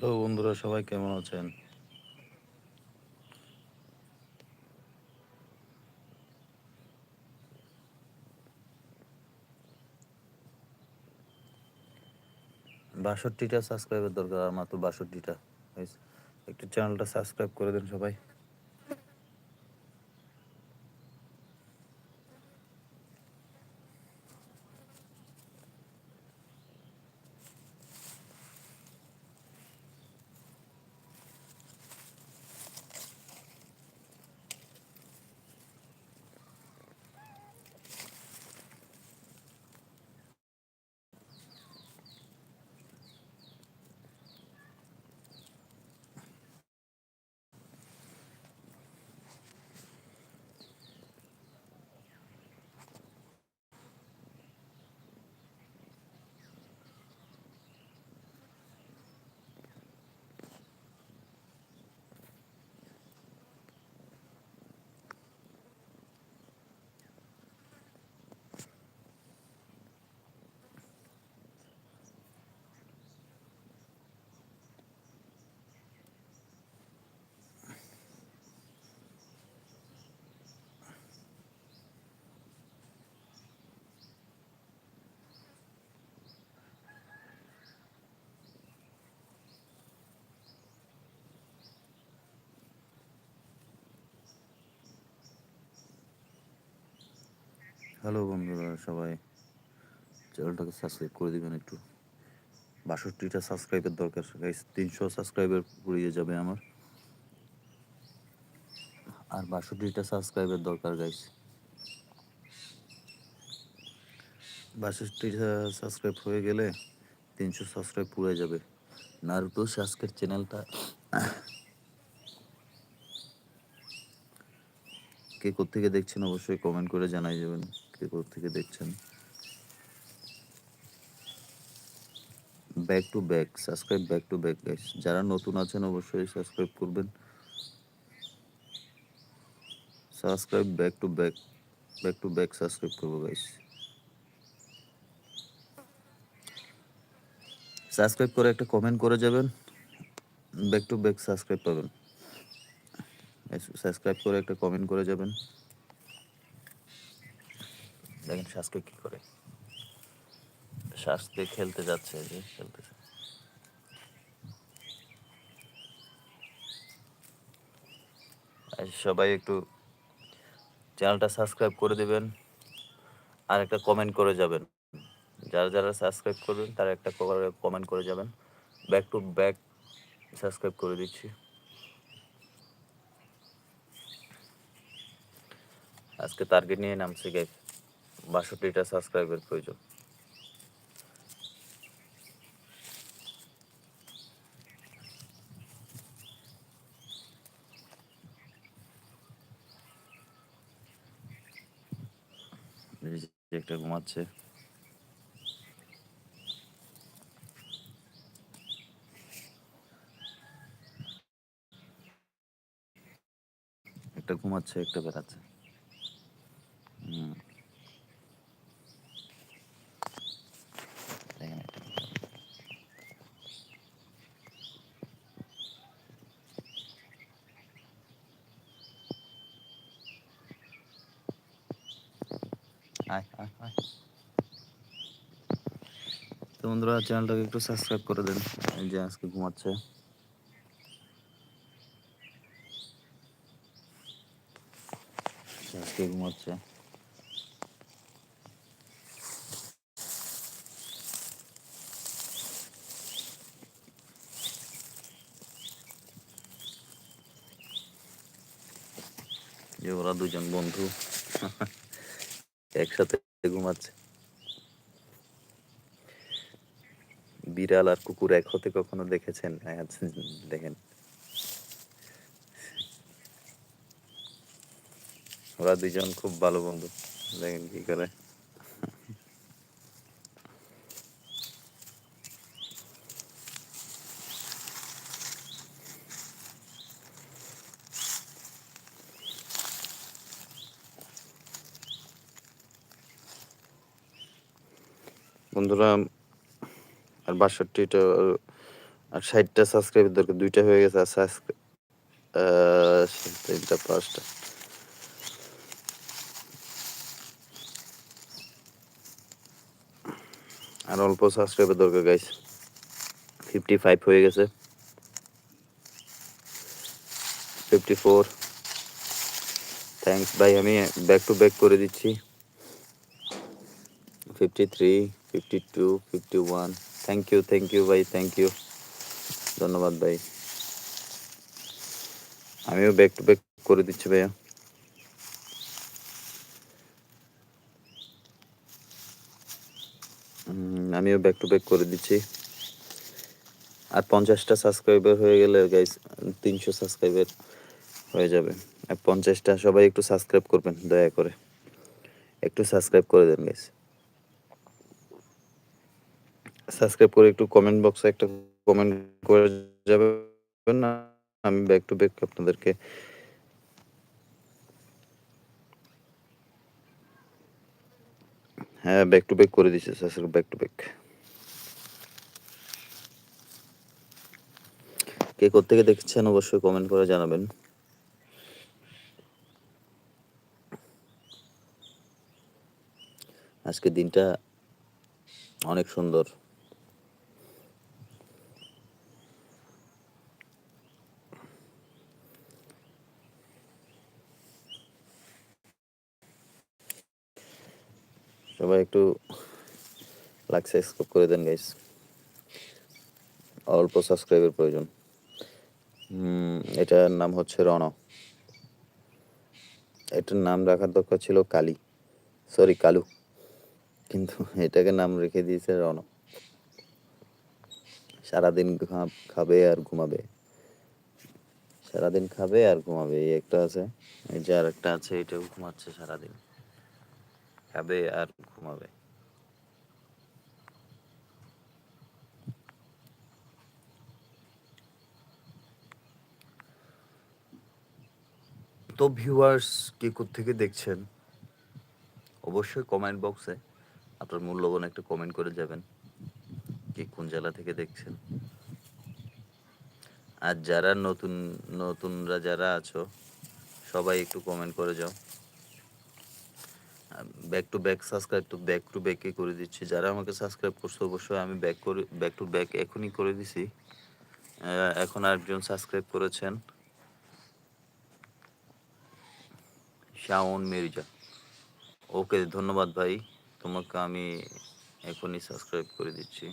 Hello বন্ধুরা, সবাই কেমন আছেন? বাষট্টিটা সাবস্ক্রাইবের দরকার আর মাত্র বাষট্টিটা। একটু চ্যানেলটা সাবস্ক্রাইব করে দিন সবাই। হ্যালো বন্ধুরা, সবাই চ্যানেলটাকে সাবস্ক্রাইব করে দিবেন একটু। বাষট্টিটা সাবস্ক্রাইবের দরকার। গাইস তিনশো সাবস্ক্রাইবার পুড়িয়ে যাবে আমার। আর বাষট্টিটা সাবস্ক্রাইবের দরকার গাইস বাষট্টিটা সাবস্ক্রাইব হয়ে গেলে তিনশো সাবস্ক্রাইব পুড়ে যাবে। নারুটো আজকের চ্যানেলটা কে থেকে দেখছেন অবশ্যই কমেন্ট করে জানাই যাবেন। কে থেকে দেখছেন? Back to back subscribe back to back guys যারা নতুন আছেন, অবশ্যই সাবস্ক্রাইব করবেন। Subscribe back to back back to back subscribe করব গাইস সাবস্ক্রাইব করে একটা কমেন্ট করে যাবেন। ব্যাক টু ব্যাক সাবস্ক্রাইব পাবেন। সাবস্ক্রাইব করে একটা কমেন্ট করে যাবেন। দেখেন সাবস্ক্রাইব কি করে। শাস্তি খেলতে যাচ্ছে যে খেলতেছে সবাই একটু চ্যানেলটা সাবস্ক্রাইব করে দিবেন, আর একটা কমেন্ট করে যাবেন। যারা যারা সাবস্ক্রাইব করবেন, তারা একটা কমেন্ট করে যাবেন। ব্যাক টু ব্যাক সাবস্ক্রাইব করে দিচ্ছি। আজকে টার্গেট নিয়ে নামছি গাইস বাষট্টিটা সাবস্ক্রাইবের প্রয়োজন। একটা ঘুমাচ্ছে। একটা ঘুমাচ্ছে একটা বেড়াচ্ছে হুম দেখেন এটা আয় আয় আয় তো বন্ধুরা চ্যানেলটাকে একটু সাবস্ক্রাইব করে দেন। এই যে আজকে ঘুমাচ্ছে। আজকে ঘুমাচ্ছে। ওরা দুজন বন্ধু। একসাথে ঘুমাচ্ছে। বিড়াল আর কুকুর এক হতে কখনো দেখেছেন? হ্যাঁ, আচ্ছা, দেখেন। ওরা দুজন খুব ভালো বন্ধু। দেখেন কি করে। বন্ধুরা বাষট্টিটা আর ষাটটা সাবস্ক্রাইবার দরকার, দুইটা হয়ে গেছে, আর সাবস্ক্রাইব তিনটা পাঁচটা। আর অল্প সাবস্ক্রাইবার দরকার গাইস ফিফটি ফাইভ হয়ে গেছে। ফিফটি ফোর থ্যাংকস ভাই, আমি ব্যাক টু ব্যাক করে দিচ্ছি। Fifty three fifty two fifty one thank you thank you ভাই থ্যাংক ইউ ধন্যবাদ ভাই আমিও ব্যাক টু ব্যাক করে দিচ্ছি ভাইয়া আমিও ব্যাক টু ব্যাক করে দিচ্ছি আর পঞ্চাশটা সাবস্ক্রাইবার হয়ে গেলে গাইস তিনশো সাবস্ক্রাইবার হয়ে যাবে। আর পঞ্চাশটা সবাই একটু সাবস্ক্রাইব করবেন, দয়া করে। একটু সাবস্ক্রাইব করে দেন গাইস সাবস্ক্রাইব করে একটু কমেন্ট বক্সে একটা কমেন্ট করে যাবেন না, আমি ব্যাক টু ব্যাক আপনাদেরকে হ্যাঁ ব্যাক টু ব্যাক করে দিচ্ছি সাবস্ক্রাইব ব্যাক টু ব্যাক কে কোথেকে দেখছেন অবশ্যই কমেন্ট করে জানাবেন। আজকে দিনটা অনেক সুন্দর। সবাই একটু লাইক সাবস্ক্রাইব করে দেন গাইস অল্প সাবস্ক্রাইবের প্রয়োজন। এটার নাম হচ্ছে রণ। এটার নাম রাখার দরকার ছিল কালী। সরি কালু। কিন্তু এটাকে নাম রেখে দিয়েছে রণ। সারাদিন খাবে আর ঘুমাবে। সারাদিন খাবে আর ঘুমাবে, এই একটা আছে। এই যে আর একটা আছে, এটাও ঘুমাচ্ছে সারাদিন। খাবে আর ঘুমাবে। তো ভিউয়ার্স কে থেকে দেখছেন? অবশ্যই কমেন্ট বক্সে আপনার মূল্যবান একটা কমেন্ট করে যাবেন কি কোন জেলা থেকে দেখছেন। আর যারা নতুন, নতুনরা যারা আছো, সবাই একটু কমেন্ট করে যাও। ব্যাক টু ব্যাক সাবস্ক্রাইব তো ব্যাক টু ব্যাকে করে দিচ্ছি। যারা আমাকে সাবস্ক্রাইব করছে, অবশ্যই আমি ব্যাক করে ব্যাক টু ব্যাক এখনই করে দিছি। এখন আরেকজন সাবস্ক্রাইব করেছেন। শাওন মির্জা। ওকে ধন্যবাদ ভাই। তোমাকে আমি এখনই সাবস্ক্রাইব করে দিচ্ছি।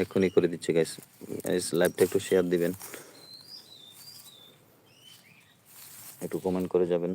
এখনই করে দিচ্ছি গাইস গাইস লাইভটা একটু শেয়ার দিবেন। একটু কমেন্ট করে যাবেন।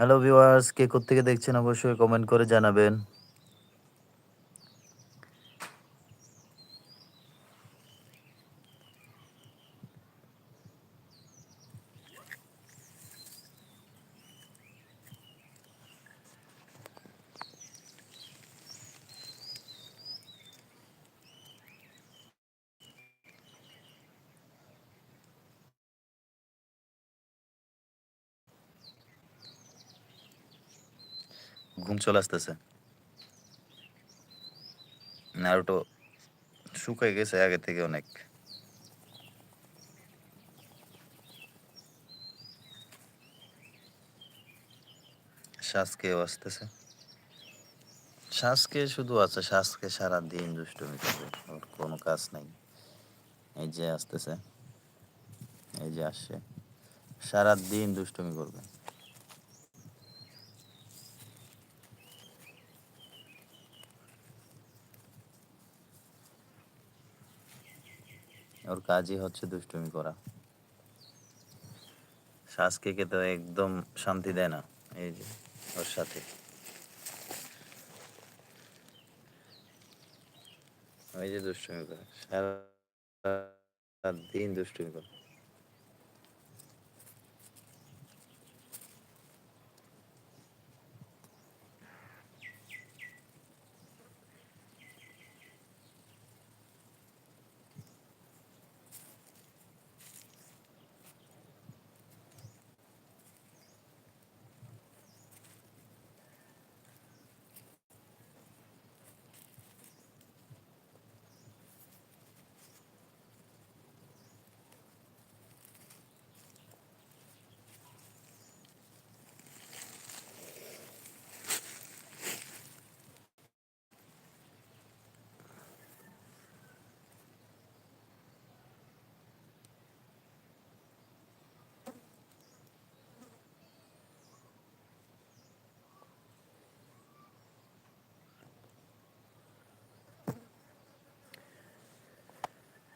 হ্যালো ভিউয়ার্স কে কোত্থেকে দেখছেন অবশ্যই কমেন্ট করে জানাবেন। ঘুম চলে আসতেছে। নারুটো শুকাই গেছে আগে থেকে অনেক। শ্বাসকেও আসতেছে। শ্বাসকে শুধু আছে শ্বাসকে সারা দিন দুষ্টুমি করবে, ওর কোনো কাজ নাই। এই যে আসতেছে, এই যে আসছে সারা দিন দুষ্টুমি করবে। ওর কাজই হচ্ছে দুষ্টুমি করা। শ্বাসকে তো একদম শান্তি দেয় না এই যে ওর সাথে। ওই যে দুষ্টুমি করে সারা দিন দুষ্টুমি করে।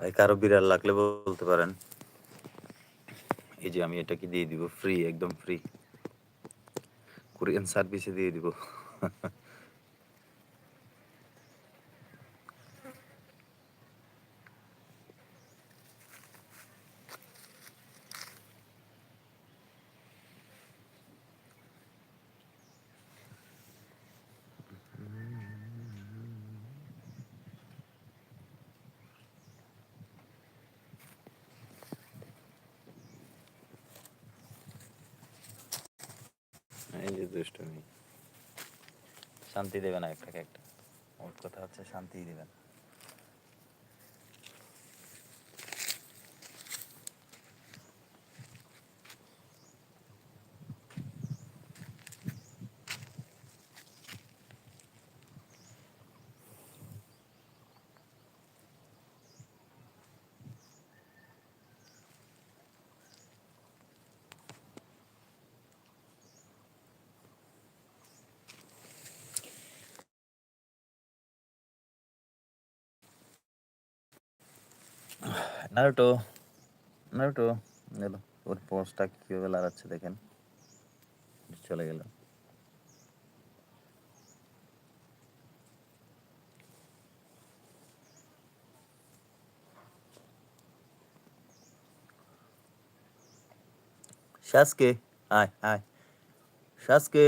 ভাই কারও বিড়াল লাগলে বলতে পারেন। এই যে আমি এটা কি দিয়ে দিব ফ্রি একদম ফ্রি কোরিয়ান সার্ভিসে দিয়ে দিব। দুষ্টুমি শান্তি দেবে একটা একটা। ওর কথা হচ্ছে শান্তি দিবেন নারুটো নারুটো গেল ওর পোস্টটা কীভাবে লাগাচ্ছে দেখেন। চলে গেল শাসকে আয় আয়। শাসকে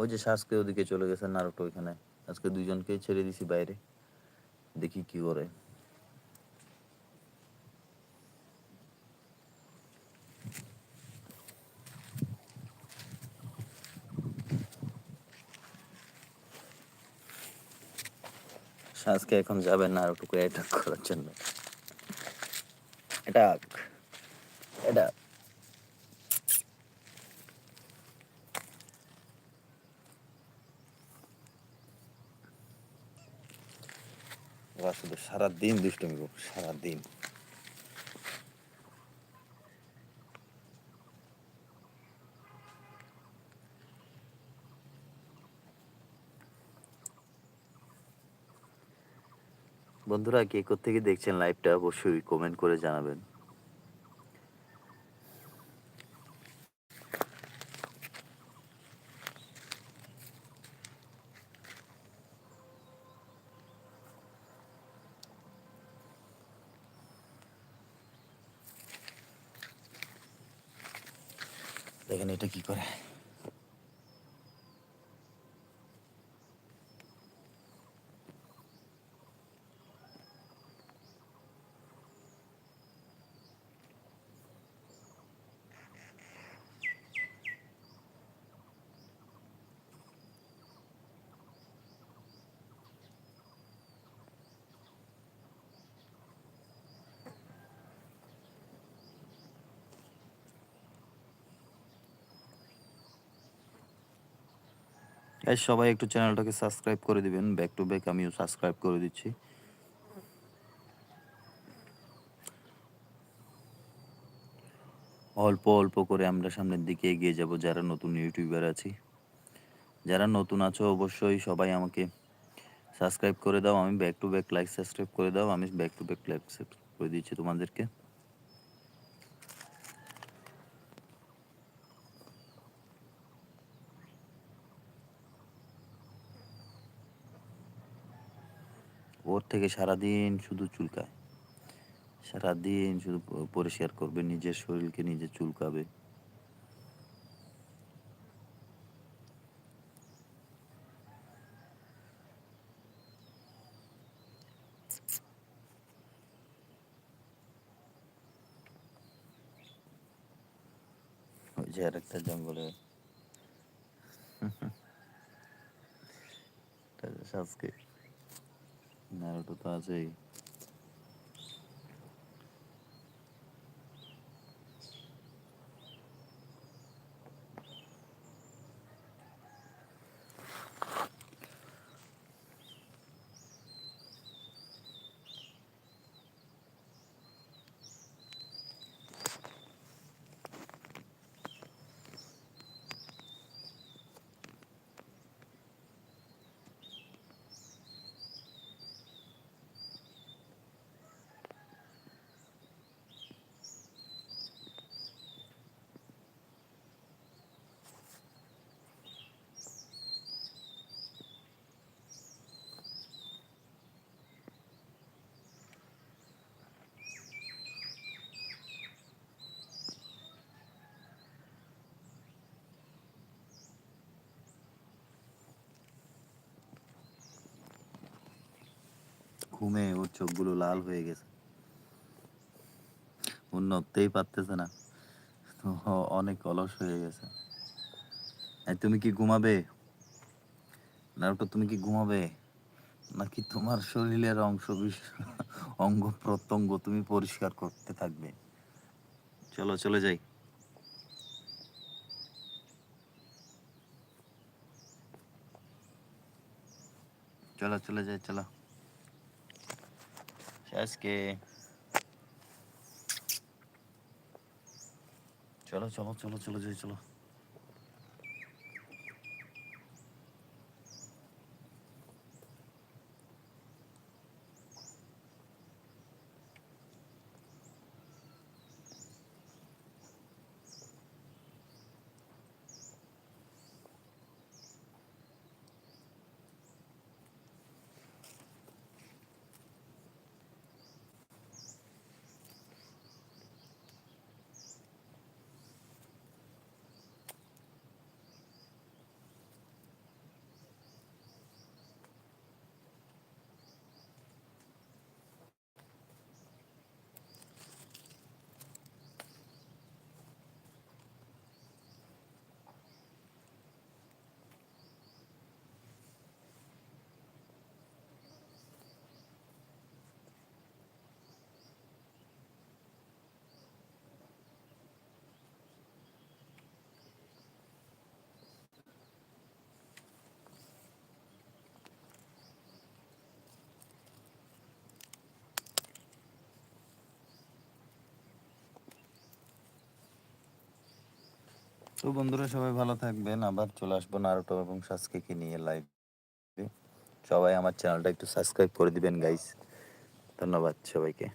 ওই যে শাসকে ওদিকে চলে গেছে নারুটো ওইখানে। আজকে দুইজনকেই ছেড়ে দিছি বাইরে। দেখি কি করে। আজকে এখন যাবেন না আর টুকু অ্যাটাক করার জন্য। অ্যাটাক এটা ওরা শুধু সারাদিন দুষ্টমি করব সারাদিন। বন্ধুরা কে থেকে দেখছেন লাইভটা অবশ্যই কমেন্ট করে জানাবেন। দেখেন এটা কি করে? এই সবাই একটু চ্যানেলটাকে সাবস্ক্রাইব করে দিবেন। ব্যাক টু ব্যাক আমিও সাবস্ক্রাইব করে দিচ্ছি। অল্প অল্প করে আমরা সামনের দিকে এগিয়ে যাব, যারা নতুন ইউটিউবার আছি। যারা নতুন আছো অবশ্যই সবাই আমাকে সাবস্ক্রাইব করে দাও। আমি back to back like subscribe করে দাও। আমি back to back like subscribe করে দিচ্ছি তোমাদেরকে। ওর থেকে সারাদিন শুধু চুলকায়। সারাদিন শুধু পরিষ্কার করবে, নিজের শরীরকে নিজে চুলকাবে। যে আর একটা জঙ্গলে আজকে নারুটো তো ঘুমে ওর চোখগুলো লাল হয়ে গেছে। ও নড়তেই পারতেছে না। অনেক অলস হয়ে গেছে। তুমি কি ঘুমাবে? নারুটো তুমি কি ঘুমাবে? নাকি তোমার শরীরের অংশ অঙ্গ প্রত্যঙ্গ তুমি পরিষ্কার করতে থাকবে? চলো, চলে যাই। চলো, চলে যাই, চলো। আজকে চলো চলো চলো চলো যাই চলো তো বন্ধুরা সবাই ভালো থাকবেন। আবার চলে আসব নারুটো এবং সাসকেকে নিয়ে লাইভ সবাই আমার চ্যানেলটা একটু সাবস্ক্রাইব করে দিবেন গাইস ধন্যবাদ সবাইকে।